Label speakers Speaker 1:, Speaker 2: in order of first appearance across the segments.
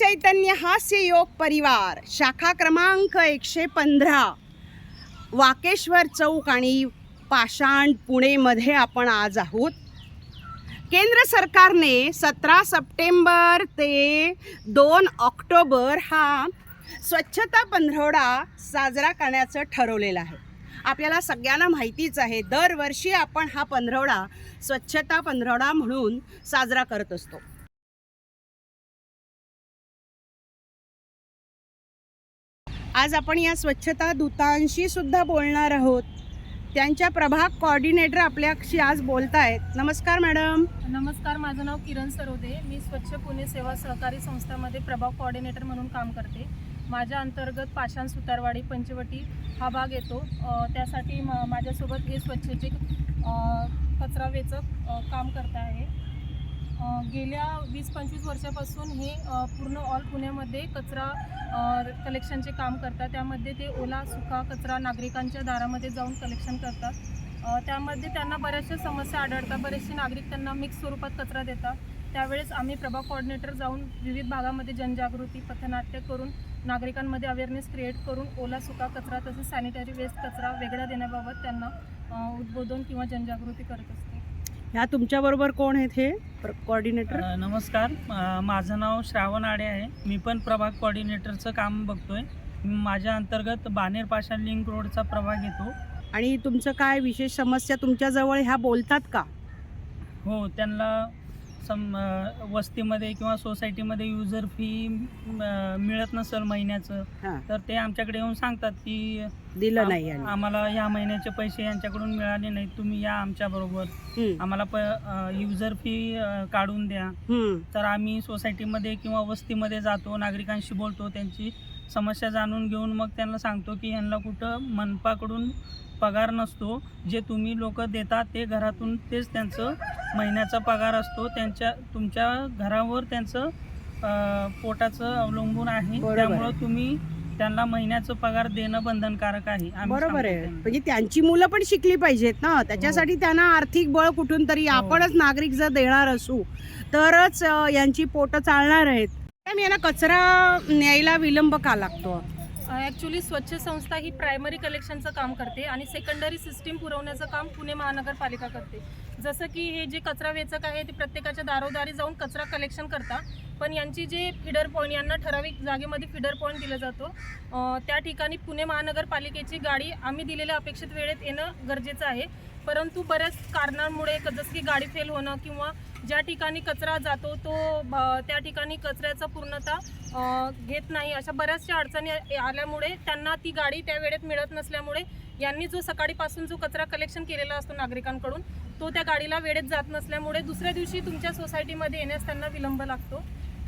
Speaker 1: चैतन्य हास्य योग परिवार शाखा क्रमांक एकशे पंधरा. वाकेश्वर चौक आणि पाषाण पुणेमध्ये आपण आज आहोत. केंद्र सरकारने सतरा सप्टेंबर ते दोन ऑक्टोबर हा स्वच्छता पंधरवडा साजरा करण्याचं ठरवलेलं आहे. आपल्याला सगळ्यांना माहितीच आहे दरवर्षी आपण हा पंधरवडा स्वच्छता पंधरवडा म्हणून साजरा करत असतो. आज आपण या स्वच्छता दूतांशी सुद्धा बोलणार आहोत. त्यांच्या प्रभाग कॉर्डिनेटर आपल्याशी आज बोलत आहेत नमस्कार मॅडम
Speaker 2: नमस्कार माझं नाव किरण सरोदे. मी स्वच्छ पुणे सेवा सहकारी संस्थामध्ये प्रभाग कॉर्डिनेटर म्हणून काम करते. माझ्या अंतर्गत पाषाण सुतारवाडी पंचवटी हा भाग येतो. त्यासाठी म माझ्यासोबत हे स्वच्छचे कचरा वेचक काम करत आहे. गेल्या वीस पंचवीस वर्षापासून हे पूर्ण ऑल पुण्यामध्ये कचरा कलेक्शनचे काम करतात. त्यामध्ये ते ओला सुका कचरा नागरिकांच्या दारामध्ये जाऊन कलेक्शन करतात. त्यामध्ये त्यांना बऱ्याचशा समस्या आढळतात. बरेचसे नागरिक त्यांना मिक्स स्वरूपात कचरा देतात. त्यावेळेस आम्ही प्रभाग कोऑर्डिनेटर जाऊन विविध भागामध्ये जनजागृती पथनाट्य करून नागरिकांमध्ये अवेअरनेस क्रिएट करून ओला सुका कचरा तसेच सॅनिटरी वेस्ट कचरा वेगळा देण्याबाबत त्यांना उद्बोधन किंवा जनजागृती करत असते.
Speaker 1: ह्या तुमच्याबरोबर कोण आहेत हे? कॉर्डिनेटर
Speaker 3: अ, नमस्कार. माझं नाव श्रावण आडे आहे. मी पण प्रभाग कोऑर्डिनेटरचं काम बघतोय. माझ्या अंतर्गत बानेर पाषाण लिंक रोडचा प्रभाग येतो.
Speaker 1: आणि तुमचं काय विशेष समस्या तुमच्याजवळ ह्या बोलतात का?
Speaker 3: हो त्यांना सम वस्तीमध्ये किंवा सोसायटीमध्ये युजर फी मिळत नसेल महिन्याचं
Speaker 1: हां.
Speaker 3: तर ते आमच्याकडे येऊन सांगतात की
Speaker 1: दिलं नाही
Speaker 3: आम-. आम्हाला ह्या महिन्याचे पैसे यांच्याकडून मिळाले नाही तुम्ही या आमच्याबरोबर
Speaker 1: हम्म,
Speaker 3: आम्हाला युजर फी काढून द्या.
Speaker 1: हम्म,
Speaker 3: तर आम्ही सोसायटीमध्ये किंवा वस्तीमध्ये जातो नागरिकांशी बोलतो त्यांची समस्या जाणून घेऊन मग त्यांना सांगतो की यांना कुठं मनपाकडून पगार नसतो जे तुम्ही लोक देता ते घरातून तेच त्यांचं महिन्याचा पगार असतो. त्यांच्या तुमच्या घरावर त्यांचं पोटाचं अवलंबून आहे. त्यामुळं तुम्ही त्यांना महिन्याचं पगार देणं बंधनकारक आहे
Speaker 1: बरोबर आहे. म्हणजे त्यांची मुलं पण शिकली पाहिजेत ना. त्याच्यासाठी त्यांना आर्थिक बळ कुठून तरी
Speaker 3: हो.
Speaker 1: आपणच नागरिक जर देणार असू तरच यांची पोटं चालणार आहेत. मॅडम, यांना कचरा न्यायला विलंब का लागतो?
Speaker 2: ॲक्च्युली स्वच्छ संस्था ही प्रायमरी कलेक्शनचं काम करते आणि सेकंडरी सिस्टीम पुरवण्याचं काम पुणे महानगरपालिका करते. जसं की हे जे कचरा वेचक आहे ते प्रत्येकाच्या दारोदारी जाऊन कचरा कलेक्शन करतात पण यांची जे फिडर पॉईंट यांना ठराविक जागेमध्ये फिडर पॉईंट दिला जातो. त्या ठिकाणी पुणे महानगरपालिकेची गाडी आम्ही दिलेल्या अपेक्षित वेळेत येणं गरजेचं आहे. परंतु बऱ्याच कारणांमुळे जसं की गाडी फेल होणं किंवा ज्या ठिकाणी कचरा जातो तो ब- त्या ठिकाणी कचऱ्याचा पूर्णतः घेत नाही. अशा बऱ्याचशा अडचणी आल्यामुळे त्यांना ती गाडी त्या वेळेत मिळत नसल्यामुळे यांनी जो सकाळीपासून जो कचरा कलेक्शन केलेला असतो नागरिकांकडून तो त्या गाडीला वेळेत जात नसल्यामुळे दुसऱ्या दिवशी तुमच्या सोसायटीमध्ये येण्यास त्यांना विलंब लागतो.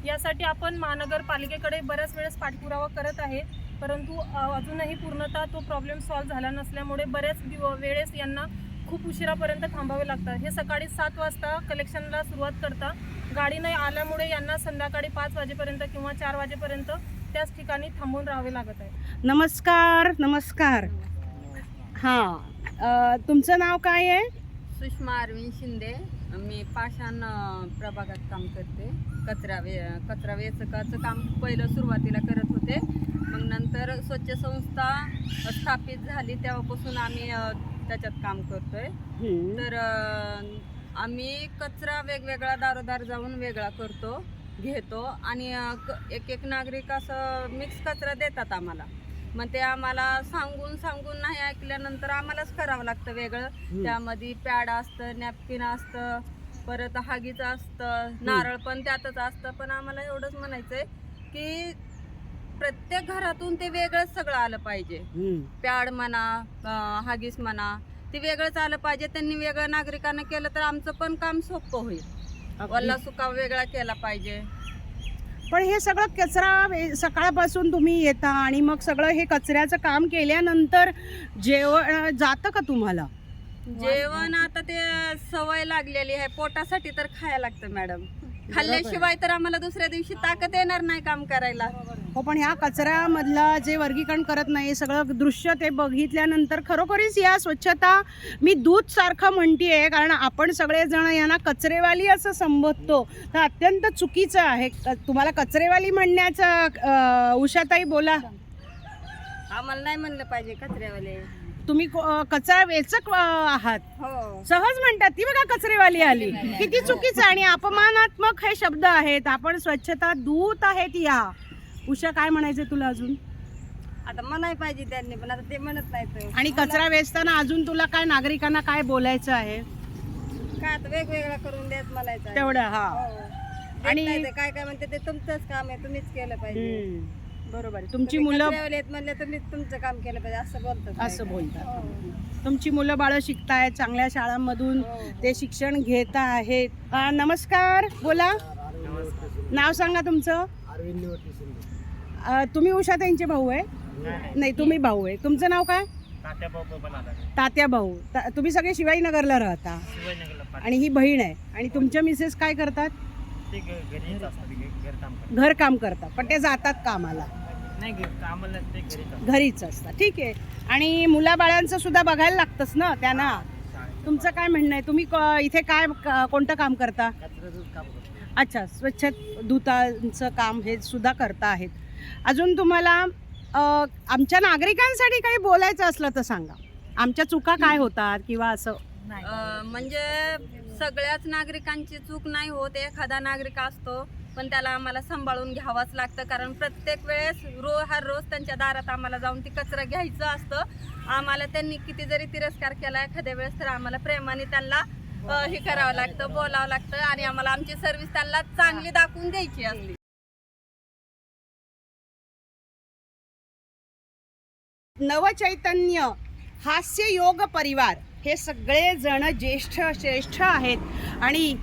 Speaker 2: यासाठी आपण महानगरपालिकेकडे बऱ्याच वेळेस पाठपुरावा करत आहे. परंतु अजूनही पूर्णतः तो प्रॉब्लेम सॉल्व्ह झाला नसल्यामुळे बऱ्याच दिव वेळेस यांना खूप उशिरापर्यंत थांबावे लागतात. हे सकाळी सात वाजता कलेक्शनला सुरुवात करता. गाडी नाही आल्यामुळे यांना संध्याकाळी पाच वाजेपर्यंत किंवा चार वाजेपर्यंत त्याच ठिकाणी थांबून राहावे लागत आहे.
Speaker 1: नमस्कार नमस्कार. हां अ, तुमचं नाव काय आहे?
Speaker 4: सुषमा अरविंद शिंदे. मी पाषाण प्रभागात काम करते. कचरा वे कचरा वेचकाचं काम पहिलं सुरुवातीला करत होते. मग नंतर स्वच्छ संस्था स्थापित झाली. तेव्हापासून आम्ही त्याच्यात काम करतोय. तर आम्ही कचरा वेगवेगळा दारोदार जाऊन वेगळा करतो घेतो आणि एक एक नागरिक असं मिक्स कचरा देतात आम्हाला. मग ते आम्हाला सांगून सांगून नाही ऐकल्यानंतर आम्हालाच करावं लागतं वेगळं. त्यामध्ये पॅड असतं नॅपकिन असतं परत हागीचं असतं नारळ पण त्यातच असतं. पण आम्हाला एवढंच म्हणायचंय की प्रत्येक घरातून ते वेगळंच सगळं आलं पाहिजे. पॅड म्हणा हागीस म्हणा ते वेगळंच आलं पाहिजे. त्यांनी वेगळं नागरिकांना केलं तर आमचं पण काम सोपं होईल. वल्ला सुका वेगळा केला पाहिजे.
Speaker 1: पण हे सगळं कचरा सकाळपासून तुम्ही येता आणि मग सगळं हे कचऱ्याचं काम केल्यानंतर जेवण जातं का तुम्हाला?
Speaker 4: जेवण आता ते सवय लागलेली आहे. पोटासाठी तर खायला लागतं मॅडम. खाल्ल्याशिवाय तर आम्हाला दुसऱ्या दिवशी ताकद येणार नाही काम करायला.
Speaker 1: हो पण ह्या कचऱ्यामधलं जे वर्गीकरण करत नाही सगळं दृश्य ते बघितल्यानंतर खरोखरीच या स्वच्छता मी दूध सारखं म्हणतीये कारण आपण सगळेजण यांना कचरेवाली असं संबोधतो. तर अत्यंत चुकीचं आहे. तुम्हाला कचरेवाली म्हणण्याचं उषाताई बोला.
Speaker 4: आम्हाला नाही म्हणलं पाहिजे कचऱ्यावाले.
Speaker 1: तुम्ही कचरा वेचक आहात.
Speaker 4: हो.
Speaker 1: सहज म्हणतात. ती बघा कचरेवाली आली. किती चुकीचं आणि अपमानात्मक हे शब्द आहेत. आपण स्वच्छता दूत आहेत या. उषा काय म्हणायचं तुला अजून?
Speaker 4: आता म्हणाय पाहिजे त्यांनी पण आता ते म्हणत नाहीत.
Speaker 1: आणि कचरा वेचताना अजून तुला काय नागरिकांना काय बोलायचं आहे?
Speaker 4: काय आता वेगवेगळा करून देत म्हणायचं
Speaker 1: तेवढं हा.
Speaker 4: आणि
Speaker 1: आणि-
Speaker 4: नाही काय काय म्हणते ते तुमचंच काम आहे तुम्हीच केलं पाहिजे.
Speaker 1: बरोबर आहे. तुमची मुलं
Speaker 4: म्हणले तुम्हीच तुमचं काम केलं पाहिजे असं बोलतात
Speaker 1: असं. बोलतात.
Speaker 4: हो.
Speaker 1: तुमची मुलं बाळं शिकतायत चांगल्या शाळांमधून
Speaker 4: हो.
Speaker 1: ते शिक्षण घेत आहेत. अं, नमस्कार बोला. नाव सांगा तुमचं. अं, तुम्ही उषा त्यांचे भाऊ आहे? नाही. तुम्ही भाऊ आहे. तुमचं नाव काय? तात्या भाऊ ता- तुम्ही सगळे शिवाजीनगरला राहता. आणि ही बहीण आहे. आणि तुमच्या मिसेस काय करतात? घर काम करतात. पण ते जातात कामाला. घरीच असतात. ठीक आहे. आणि मुलाबाळांचं सुद्धा बघायला लागतंच ना त्यांना? तुमचं काय म्हणणं आहे? तुम्ही क- इथे काय क- कोणतं काम करता? अच्छा स्वच्छ दूतांचं काम हे सुद्धा करता आहेत. अजून तुम्हाला अ, आमच्या नागरिकांसाठी काही बोलायचं असलं तर सांगा. आमच्या चुका काय होतात किंवा असं?
Speaker 4: अं, म्हणजे सगळ्याच नागरिकांची चूक नाही होत. एखादा नागरिक असतो पण त्याला आम्हाला सांभाळून घ्यावंच लागतं. कारण प्रत्येक वेळेस रो हर रोज त्यांच्या दारात आम्हाला जाऊन ती कचरा घ्यायचं असतं. आम्हाला त्यांनी किती जरी तिरस्कार केला एखाद्या वेळेस तर आम्हाला प्रेमाने त्यांना हे करावं लागतं बोलावं लागतं आणि आम्हाला आमची सर्व्हिस त्यांना चांगली दाखवून द्यायची असली
Speaker 1: नवचैतन्य हास्य योग परिवार हे सगळेजण ज्येष्ठ श्रेष्ठ आहेत. आणि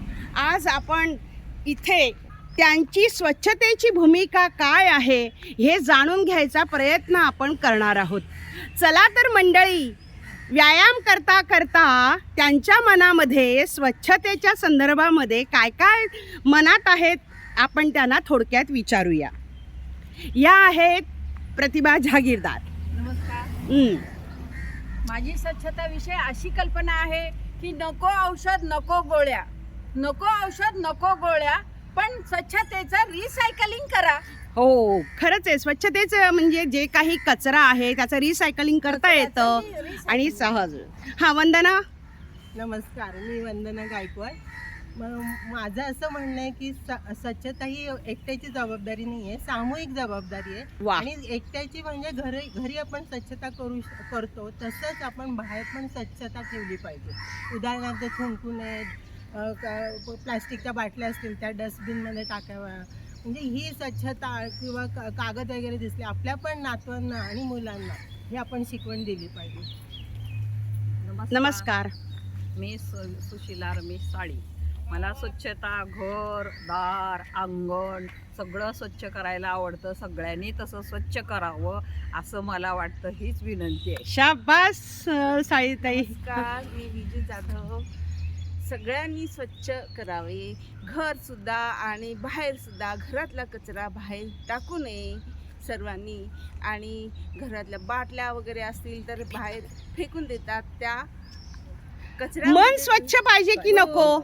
Speaker 1: आज आपण इथे त्यांची स्वच्छतेची भूमिका काय आहे हे जाणून घ्यायचा प्रयत्न आपण करणार आहोत. चला तर मंडळी व्यायाम करता करता त्यांच्या मनामध्ये स्वच्छतेच्या संदर्भामध्ये काय काय मनात आहेत आपण त्यांना थोडक्यात विचारूया. या आहेत प्रतिभा जहागीरदार
Speaker 5: नमस्कार. माझी स्वच्छता विषय अशी कल्पना आहे की नको औषध नको गोळ्या. नको औषध नको गोळ्या पण स्वच्छतेचं रिसायकलिंग करा.
Speaker 1: हो खरंच आहे. स्वच्छतेचं म्हणजे जे काही कचरा आहे त्याचं रिसायकलिंग करता येतं आणि सहज. हा वंदना.
Speaker 6: नमस्कार मी वंदना गायकवाड. म- माझं असं म्हणणं आहे की स- स्वच्छता ही एकट्याची जबाबदारी नाही आहे सामूहिक जबाबदारी आहे.
Speaker 1: वा
Speaker 6: आणि एकट्याची म्हणजे घरी घरी आपण स्वच्छता करू श- करतो तसंच आपण बाहेर पण स्वच्छता ठेवली पाहिजे. उदाहरणार्थ थुंकू क- प्लास्टिकच्या बाटल्या असतील त्या डस्टबिनमध्ये टाकाव्या. म्हणजे ही स्वच्छता किंवा क- कागद वगैरे दिसले आपल्या पण नातवांना आणि मुलांना हे आपण शिकवण दिली पाहिजे.
Speaker 1: नमस्कार.
Speaker 7: मी सु सुशिला रमेश साळी. मला स्वच्छता घर दार अंगण सगळं स्वच्छ करायला आवडतं. सगळ्यांनी तसं स्वच्छ करावं असं मला वाटतं हीच विनंती आहे.
Speaker 1: शाबास
Speaker 8: नमस्कार मी विजू जाधव. सगळ्यांनी स्वच्छ करावे. घर सुद्धा आणि बाहेर सुद्धा घरातला कचरा बाहेर टाकू नये सर्वांनी. आणि घरातल्या बाटल्या वगैरे असतील तर बाहेर फेकून देतात त्या कचरा
Speaker 1: मन स्वच्छ पाहिजे की नको?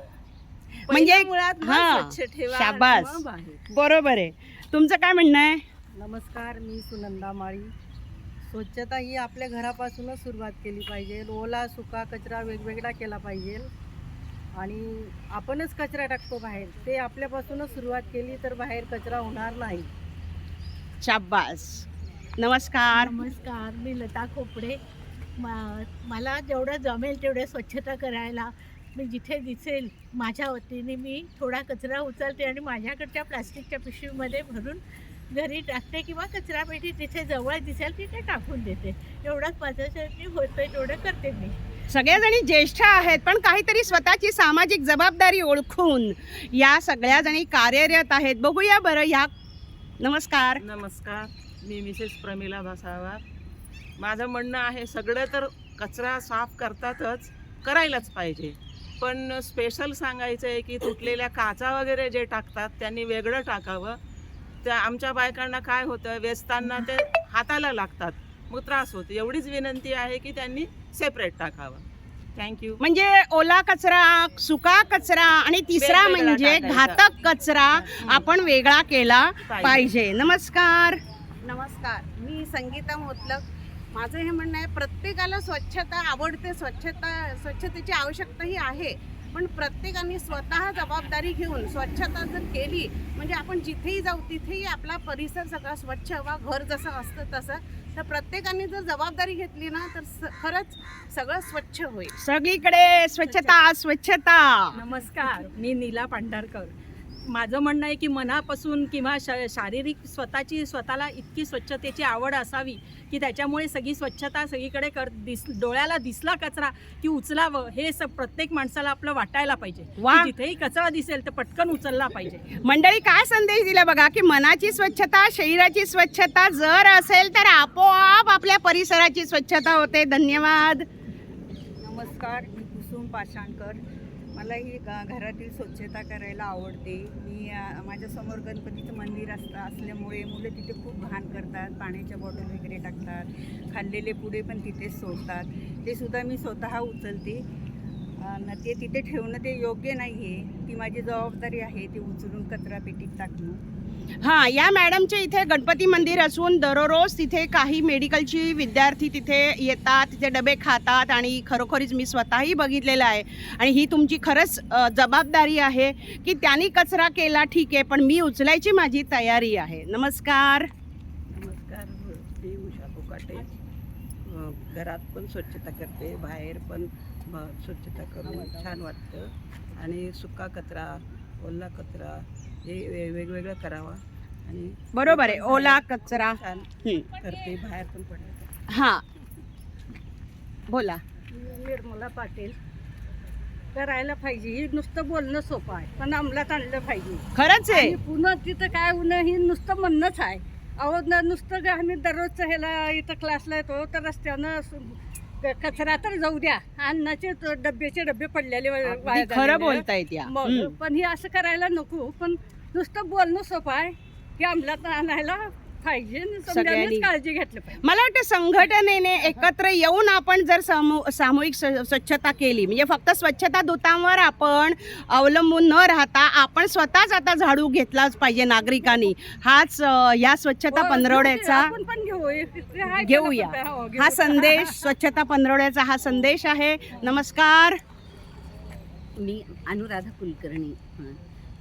Speaker 1: म्हणजे
Speaker 8: मुळात
Speaker 1: हा,
Speaker 8: स्वच्छ ठेवा
Speaker 1: बरोबर आहे. तुमचं काय म्हणणं आहे?
Speaker 6: नमस्कार मी सुनंदा माळी. स्वच्छता ही आपल्या घरापासूनच सुरुवात केली पाहिजे. ओला सुका कचरा वेगवेगळा केला पाहिजे. आणि आपणच कचरा टाकतो बाहेर. ते आपल्यापासूनच सुरुवात केली तर बाहेर कचरा होणार नाही.
Speaker 1: शाबास. नमस्कार.
Speaker 9: नमस्कार मी लता खोपडे. मा मला जेवढं जमेल तेवढं स्वच्छता करायला मी जिथे दिसेल माझ्या वतीने मी थोडा कचरा उचलते आणि माझ्याकडच्या प्लास्टिकच्या पिशवीमध्ये भरून घरी टाकते किंवा कचरा पेटी जिथे जवळ दिसेल तिथे टाकून देते. एवढंच माझ्यासाठी होतं तेवढं करते मी.
Speaker 1: सगळ्याजणी ज्येष्ठ आहेत पण काहीतरी स्वतःची सामाजिक जबाबदारी ओळखून या सगळ्याजणी कार्यरत आहेत. बघूया बरं या नमस्कार.
Speaker 10: नमस्कार. मी मिसेस प्रमिला भासावार माझं म्हणणं आहे सगळं तर कचरा साफ करतातच करायलाच पाहिजे. पण स्पेशल सांगायचं आहे की तुटलेल्या काचा वगैरे जे टाकतात त्यांनी वेगळं टाकावं. त्या आमच्या बायकांना काय होतं वेचताना ते हाताला लागतात. मग त्रास होतो. एवढीच विनंती आहे की त्यांनी सेपरेट टाकावं. थँक्यू
Speaker 1: म्हणजे ओला कचरा सुका कचरा आणि तिसरा म्हणजे. घातक कचरा आपण वेगळा केला
Speaker 10: पाहिजे.
Speaker 1: पाहिजे. नमस्कार.
Speaker 8: नमस्कार. मी संगीता मोतलक माझं हे म्हणणं आहे प्रत्येकाला स्वच्छता आवडते. स्वच्छता स्वच्छतेची आवश्यकता ही आहे. पण प्रत्येकाने स्वतः जबाबदारी घेऊन स्वच्छता जर केली म्हणजे आपण जिथेही जाऊ तिथेही आपला परिसर सगळा स्वच्छ हवा घर जसं असतं तसं. तर प्रत्येकाने जर जबाबदारी घेतली ना तर स- खरंच सगळं स्वच्छ होईल.
Speaker 1: सगळीकडे स्वच्छता स्वच्छता.
Speaker 11: नमस्कार मी नीला पांढरकर. माझं म्हणणं आहे की मनापासून किंवा श शारीरिक स्वतःची स्वतःला इतकी स्वच्छतेची आवड असावी की त्याच्यामुळे सगळी स्वच्छता सगळीकडे कर दिस डोळ्याला दिसला कचरा की उचलावं हे स प्रत्येक माणसाला आपलं वाटायला पाहिजे.
Speaker 1: वा.
Speaker 11: जिथेही कचरा दिसेल तर पटकन उचलला पाहिजे.
Speaker 1: मंडळी काय संदेश दिला बघा की मनाची स्वच्छता शरीराची स्वच्छता जर असेल तर आपोआप आपल्या परिसराची स्वच्छता होते. धन्यवाद.
Speaker 4: नमस्कार मी कुसुम पाषाणकर. मला ही घरातील स्वच्छता करायला आवडते. मी माझ्यासमोर गणपतीचं मंदिर असतं असल्यामुळे मुलं तिथे खूप घाण करतात पाण्याच्या बॉटल वगैरे टाकतात खाल्लेले पुढे पण तिथेच सोडतात. ते सुद्धा मी स्वतः उचलते. न ते तिथे ठेवणं ते योग्य नाही आहे ती माझी जबाबदारी आहे ते उचलून कचरा पेटीत टाकणं.
Speaker 1: हां या मॅडमच्या इथे गणपती मंदिर असून दररोज तिथे काही मेडिकलची विद्यार्थी तिथे येतात तिथे डबे खातात आणि खरोखरीच मी स्वतःही बघितलेलं आहे. आणि ही तुमची खरंच जबाबदारी आहे की त्यांनी कचरा केला ठीक आहे पण मी उचलायची माझी तयारी आहे. नमस्कार.
Speaker 12: नमस्कार मी उषा कोकाटे घरात पण स्वच्छता करते बाहेर पण स्वच्छता करून छान वाटतं. आणि सुका कचरा ओला कचरा हे वे- वेगवेगळं करावा. आणि
Speaker 1: बरोबर आहे. ओला कचरा.
Speaker 12: छान
Speaker 1: हं.
Speaker 12: करते. बाहेर पण पडते
Speaker 1: हा. बोला.
Speaker 11: निर्मला पाटील. करायला पाहिजे. ही नुसतं बोलणं सोपं आहे. पण अंमलात आणलं पाहिजे.
Speaker 1: खरंच आहे.
Speaker 11: आणि पुन्हा तिथं काय होणं ही नुसतं म्हणणंच आहे. अहो न नुसतं ग- आम्ही दररोजचं ह्याला इथं क्लासला येतो तर रस्त्यानं स- क- कचरा तर जाऊ द्या. अन्नाचे त- डब्याचे डबे पडलेले वा- वाया
Speaker 1: अगदी खरं. बोलतायत या.
Speaker 11: मग
Speaker 1: हं.
Speaker 11: पण हे असं करायला नको. पण नुसतं बोलणं सोपं आहे हे अंमलात आणायला पाहिजे. सगळ्यांनीच काळजी घेतली पाहिजे
Speaker 1: मला वाटतं संघटनेने एकत्र येऊन आपण जर सामू सामूहिक स्व- स्वच्छता केली म्हणजे फक्त स्वच्छता दूतांवर आपण अवलंबून न राहता आपण स्वतःच आता झाडू घेतलाच पाहिजे नागरिकांनी हाच या स्वच्छता
Speaker 11: हो,
Speaker 1: पंधरवड्याचा
Speaker 11: हे
Speaker 1: घेऊया.
Speaker 11: हो,
Speaker 1: हा. संदेश स्वच्छता पंधरवड्याचा हा संदेश आहे नमस्कार
Speaker 13: मी अनुराधा कुलकर्णी.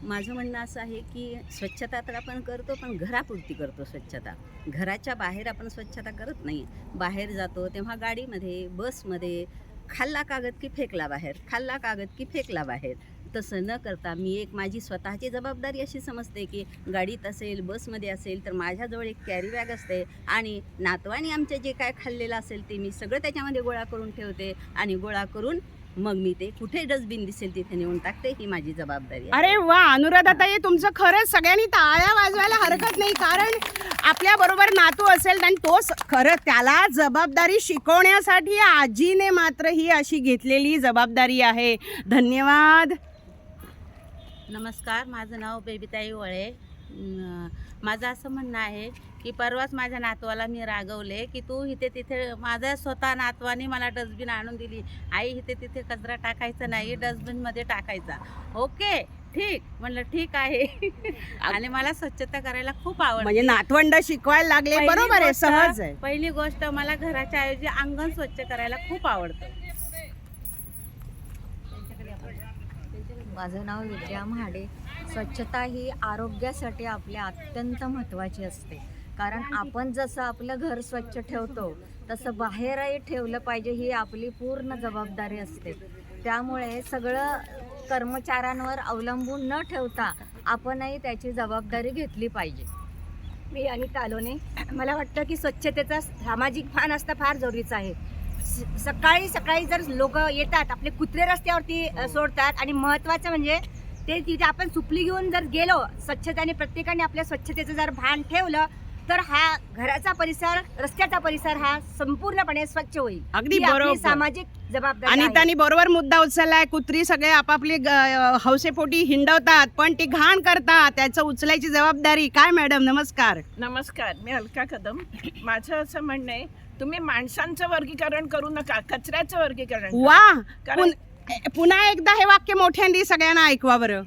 Speaker 13: माझं म्हणणं असं आहे की स्वच्छता तर आपण करतो पण घरापुरती करतो स्वच्छता. घराच्या बाहेर आपण स्वच्छता करत नाही. बाहेर जातो तेव्हा गाडीमध्ये बसमध्ये खाल्ला कागद की फेकला बाहेर खाल्ला कागद की फेकला बाहेर. तसं न करता मी एक माझी स्वतःची जबाबदारी अशी समजते की गाडीत असेल बसमध्ये असेल तर माझ्याजवळ एक कॅरी बॅग असते आणि नातवानी आमचे जे काय खाल्लेलं असेल ते मी सगळं त्याच्यामध्ये गोळा करून ठेवते आणि गोळा करून मग मी ते कुठे डस्टबिन दिसेल तिथे नेऊन टाकते ही माझी जबाबदारी आहे.
Speaker 1: अरे वा अनुराधाताई तुमचं खरंच सगळ्यांनी टाळ्या वाजवायला हरकत नाही कारण आपल्या बरोबर नातू असेल आणि तो स- खरं त्याला जबाबदारी शिकवण्यासाठी आजीने मात्र ही अशी घेतलेली जबाबदारी आहे. धन्यवाद.
Speaker 13: नमस्कार माझं नाव बेबीताई वळे. अं, माझं असं म्हणणं आहे की परवाच माझ्या नातवाला मी रागवले की तू इथे तिथे माझ्या स्वतः नातवाने मला डस्टबिन आणून दिली. आई इथे तिथे कचरा टाकायचा नाही डस्टबिनमध्ये टाकायचा. ओके ठीक. म्हणलं ठीक आहे. आणि मला स्वच्छता करायला खूप आवडते.
Speaker 1: म्हणजे नातवंड शिकवायला लागले बरोबर आहे सहज आहे.
Speaker 13: पहिली गोष्ट मला घराच्या ऐवजी अंगण स्वच्छ करायला खूप आवडतं.
Speaker 14: माझं नाव विद्या महाडे. स्वच्छता ही आरोग्यासाठी आपल्या अत्यंत महत्त्वाची असते. कारण आपण जसं आपलं घर स्वच्छ ठेवतो तसं बाहेरही ठेवलं पाहिजे ही आपली पूर्ण जबाबदारी असते. त्यामुळे सगळं कर्मचाऱ्यांवर अवलंबून न ठेवता आपणही त्याची जबाबदारी घेतली पाहिजे.
Speaker 11: मी अनिता आलोने. मला वाटतं की स्वच्छतेचा सामाजिक भान असणं फार जरुरीचं आहे. सकाळी सकाळी जर लोक येतात आपले कुत्रे रस्त्यावरती अ, सोडतात आणि महत्त्वाचं म्हणजे ते तिथे आपण सुपली घेऊन जर गेलो स्वच्छतेने प्रत्येकाने आपल्या स्वच्छतेचं जर भान ठेवलं
Speaker 15: तर हा घराचा परिसर रस्त्याचा परिसर हा संपूर्णपणे स्वच्छ होईल.
Speaker 1: अगदी
Speaker 15: ही. सामाजिक जबाबदारी
Speaker 1: आणि. त्यांनी बरोबर मुद्दा उचललाय कुत्री सगळे आपापली हौसेपोटी हिंडवतात पण ती घाण करतात त्याचं उचलायची जबाबदारी. काय मॅडम नमस्कार.
Speaker 16: नमस्कार मी अलका कदम. माझं असं म्हणणं आहे तुम्ही माणसांचं वर्गीकरण करू नका कचऱ्याचं वर्गीकरण करा.
Speaker 1: वा
Speaker 16: कारण
Speaker 1: पुन- पुन्हा एकदा हे वाक्य मोठ्यांदी सगळ्यांना ऐकवा बरं.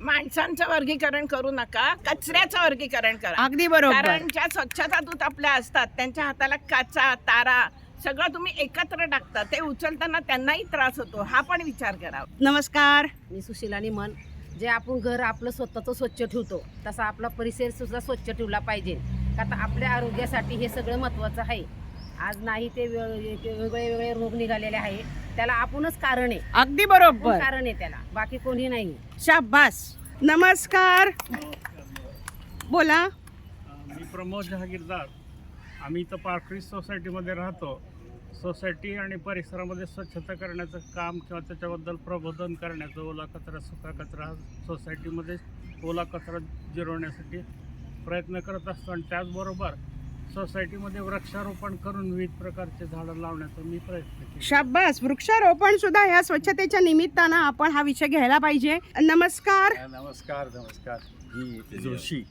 Speaker 16: माणसांचं वर्गीकरण करू नका कचऱ्याचं वर्गीकरण करा.
Speaker 1: अगदी बरोबर.
Speaker 16: कारण ज्या स्वच्छता दूत आपल्या असतात त्यांच्या हाताला काचा तारा सगळं तुम्ही एकत्र टाकता ते उचलताना त्यांनाही त्रास होतो हा पण विचार करा.
Speaker 1: नमस्कार.
Speaker 10: मी सुशिलानी मन जे आपण घर आपलं स्वतःचं स्वच्छ ठेवतो तसा आपला परिसर सुद्धा स्वच्छ ठेवला पाहिजे. का तर आपल्या आरोग्यासाठी हे सगळं महत्त्वाचं आहे. आज नाही ते वे- वेगळे वेगळे रोग निघालेले आहे. त्याला आपणच कारण आहे.
Speaker 1: अगदी बरोबर.
Speaker 10: कारण आहे त्याला. बाकी कोणी नाही.
Speaker 1: शाबास. नमस्कार. बोला.
Speaker 17: मी प्रमोद जहागीरदार. आम्ही इथं पार्करी सोसायटीमध्ये राहतो. सोसायटी आणि परिसरामध्ये स्वच्छता करण्याचं काम किंवा त्याच्याबद्दल प्रबोधन करण्याचं ओला कचरा सुका कचरा सोसायटीमध्ये ओला कचरा जिरवण्यासाठी प्रयत्न करत असतो. आणि त्याचबरोबर सोसायटीमध्ये वृक्षारोपण करून विविध प्रकारचे झाडं लावण्याचा मी प्रयत्न केला.
Speaker 1: शाबास. वृक्षारोपण सुद्धा ह्या स्वच्छतेच्या निमित्तानं आपण हा विषय घ्यायला पाहिजे. नमस्कार.
Speaker 3: नमस्कार नमस्कार. ही जोशी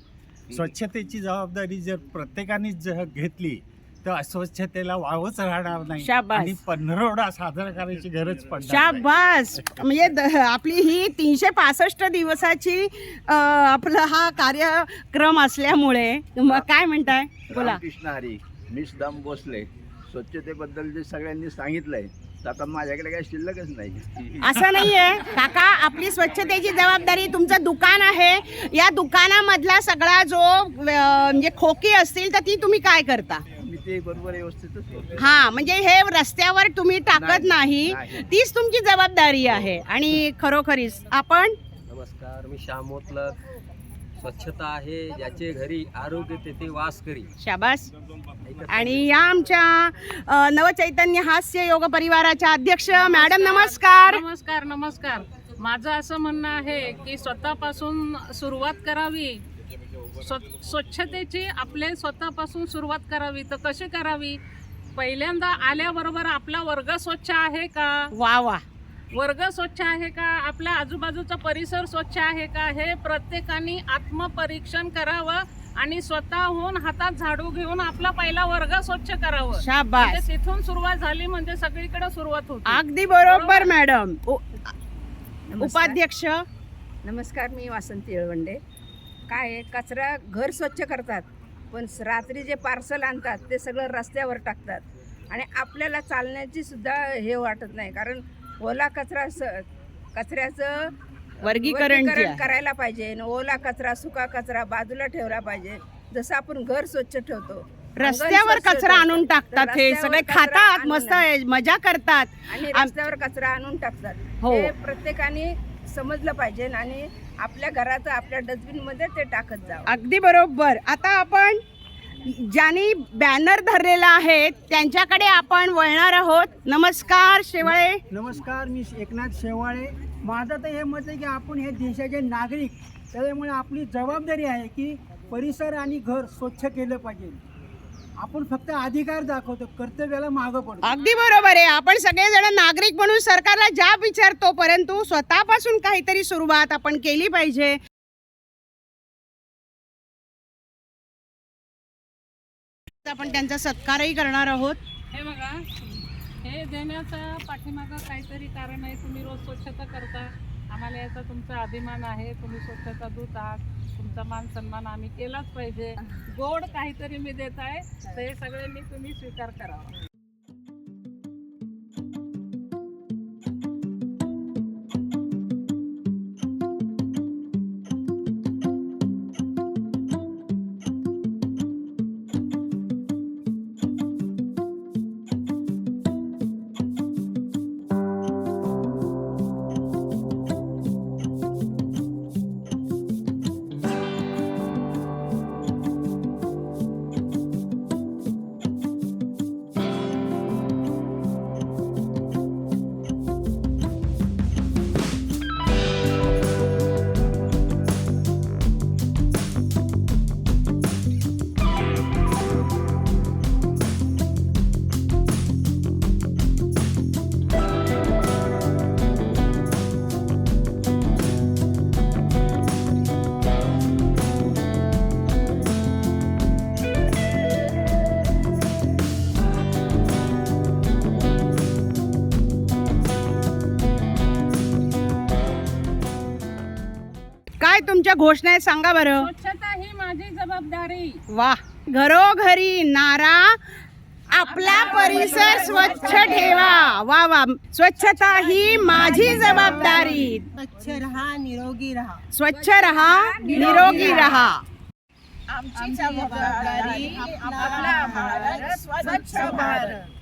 Speaker 3: स्वच्छतेची जबाबदारी जर प्रत्येकाने जर घेतली तर अस्वच्छतेला वावच राहणार नाही.
Speaker 1: शाबास.
Speaker 3: आणि पंधरवडा साजरा करायची गरज पडणार नाही.
Speaker 1: शाबास. म्हणजे द- आपली ही तीनशे पासष्ट दिवसाची अ, आपला हा कार्यक्रम असल्यामुळे मग काय म्हणताय? बोला.
Speaker 18: रामकृष्ण हरी मी सुदाम भोसले. स्वच्छतेबद्दल जे सगळ्यांनी सांगितलंय तर आता माझ्याकडे काही शिल्लकच नाही.
Speaker 1: असं नाहीये. काका आपली स्वच्छतेची जबाबदारी तुमचं दुकान आहे. या दुकानामधला सगळा जो अ, म्हणजे खोकी असतील तर ती तुम्ही काय करता?
Speaker 18: ते बरोबर व्यवस्थितच करतो.
Speaker 1: हा म्हणजे हे रस्त्यावर तुम्ही टाकत नाही. तीच तुमची जबाबदारी आहे. आणि खरोखरीच आपण?
Speaker 19: नमस्कार मी श्याम मोतलक स्वच्छता आहे ज्याचे घरी आरोग्य तेथे वास करी.
Speaker 1: शाबास. आणि या आमच्या नवचैतन्य हास्य योग परिवाराच्या अध्यक्ष मॅडम नमस्कार.
Speaker 20: नमस्कार नमस्कार. माझं असं म्हणणं आहे की स्वतःपासून सुरुवात करावी स्व स्वच्छतेची आपले स्वतःपासून सुरुवात करावी तर कशी करावी? पहिल्यांदा आल्याबरोबर आपला वर्ग स्वच्छ आहे का?
Speaker 1: वा वा.
Speaker 20: वर्ग स्वच्छ आहे का? आपल्या आजूबाजूचा परिसर स्वच्छ आहे का? हे प्रत्येकाने आत्मपरीक्षण करावं आणि स्वतःहून हातात झाडू घेऊन आपला पहिला वर्ग स्वच्छ करावं.
Speaker 1: शाबास.
Speaker 20: म्हणजे तिथून सुरुवात झाली म्हणजे सगळीकडे सुरुवात होती.
Speaker 1: अगदी बरोबर मॅडम. उ- उपाध्यक्ष.
Speaker 5: नमस्कार मी वासंती येळवंडे. काय आहे कचरा घर स्वच्छ करतात पण रात्री जे पार्सल आणतात ते सगळं रस्त्यावर टाकतात आणि आपल्याला चालण्याची सुद्धा हे वाटत नाही कारण ओला कचरा स कचऱ्याचं
Speaker 1: वर्गीकरण.
Speaker 5: करायला पाहिजे ओला कचरा सुका कचरा बाजूला ठेवला पाहिजे जसं आपण घर स्वच्छ ठेवतो
Speaker 1: रस्त्यावर कचरा आणून. टाकतात हे
Speaker 5: रस्त्यावर
Speaker 1: सगळे खातात मस्त मजा करतात
Speaker 5: आणि रस्त्यावर कचरा आणून टाकतात
Speaker 1: हो.
Speaker 5: हे प्रत्येकाने समजलं पाहिजे आणि आपल्या घरात आपल्या डस्टबिनमध्ये ते टाकत जावं.
Speaker 1: अगदी बरोबर. आता आपण ज्यांनी बॅनर धरलेला आहे त्यांच्याकडे आपण वळणार आहोत. नमस्कार शेवाळे.
Speaker 21: नमस्कार मी एकनाथ शेवाळे. माझं तर हे मत आहे की आपण हे देशाचे नागरिक त्याच्यामुळे आपली जबाबदारी आहे की परिसर आणि घर स्वच्छ केलं पाहिजे. आपण फक्त अधिकार दाखवतो कर्तव्याला मागं पडतो.
Speaker 1: अगदी बरोबर आहे. आपण सगळेजण नागरिक म्हणून सरकारला जाब विचारतो परंतु स्वतःपासून काहीतरी सुरुवात आपण केली पाहिजे. आपण त्यांचा सत्कारही करणार आहोत.
Speaker 20: हे बघा हे देण्याचं पाठीमागं काहीतरी कारण आहे. तुम्ही रोज स्वच्छता करता. आम्हाला याचा तुमचा अभिमान आहे. तुम्ही स्वच्छता दूत आहात. तुमचा मान सन्मान आम्ही केलाच पाहिजे. गोड काहीतरी मी देत आहे ते सगळे मी तुम्ही स्वीकार करावा.
Speaker 1: तुमच्या घोषणा आहेत सांगा बरं.
Speaker 11: स्वच्छता ही माझी जबाबदारी.
Speaker 1: वा. घरोघरी नारा आपला परिसर स्वच्छ ठेवा. वा वा. स्वच्छता ही माझी जबाबदारी.
Speaker 6: स्वच्छ राहा निरोगी राहा.
Speaker 1: स्वच्छ रहा निरोगी रहा.
Speaker 16: आमची जबाबदारी आपला भारत स्वच्छ भारत.